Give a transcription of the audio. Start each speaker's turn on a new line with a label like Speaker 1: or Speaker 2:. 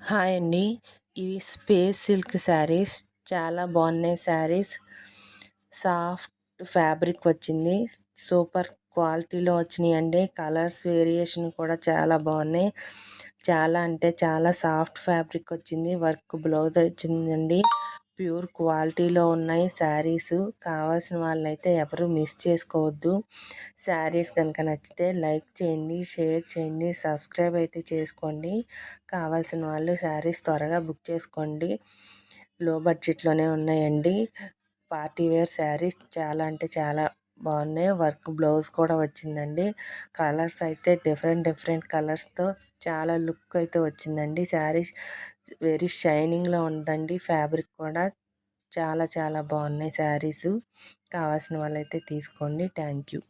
Speaker 1: Hi అండి. ఇవి space silk saris చాలా బాగున్నాయి శారీస్. సాఫ్ట్ ఫ్యాబ్రిక్ వచ్చింది. సూపర్ క్వాలిటీలో వచ్చినాయి అండి. కలర్స్ వేరియేషన్ కూడా చాలా బాగున్నాయి. చాలా అంటే చాలా సాఫ్ట్ ఫ్యాబ్రిక్ వచ్చింది. వర్క్ బ్లౌజ్ వచ్చిందండి. ప్యూర్ క్వాలిటీలో ఉన్నాయి శారీస్. కావాల్సిన వాళ్ళైతే ఎవరు మిస్ చేసుకోవద్దు. శారీస్ కనుక నచ్చితే లైక్ చేయండి షేర్ చేయండి సబ్స్క్రైబ్ అయితే చేసుకోండి. కావాల్సిన వాళ్ళు శారీస్ త్వరగా బుక్ చేసుకోండి. లో బడ్జెట్లోనే ఉన్నాయండి. పార్టీ వేర్ శారీస్ చాలా అంటే చాలా బాగున్నాయి. వర్క్ బ్లౌజ్ కూడా వచ్చిందండి. కలర్స్ అయితే డిఫరెంట్ డిఫరెంట్ కలర్స్తో చాలా లుక్ అయితే వచ్చిందండి. శారీస్ వెరీ షైనింగ్లో ఉందండి. ఫ్యాబ్రిక్ కూడా చాలా చాలా బాగున్నాయి శారీస్. కావాల్సిన వాళ్ళైతే తీసుకోండి. Thank you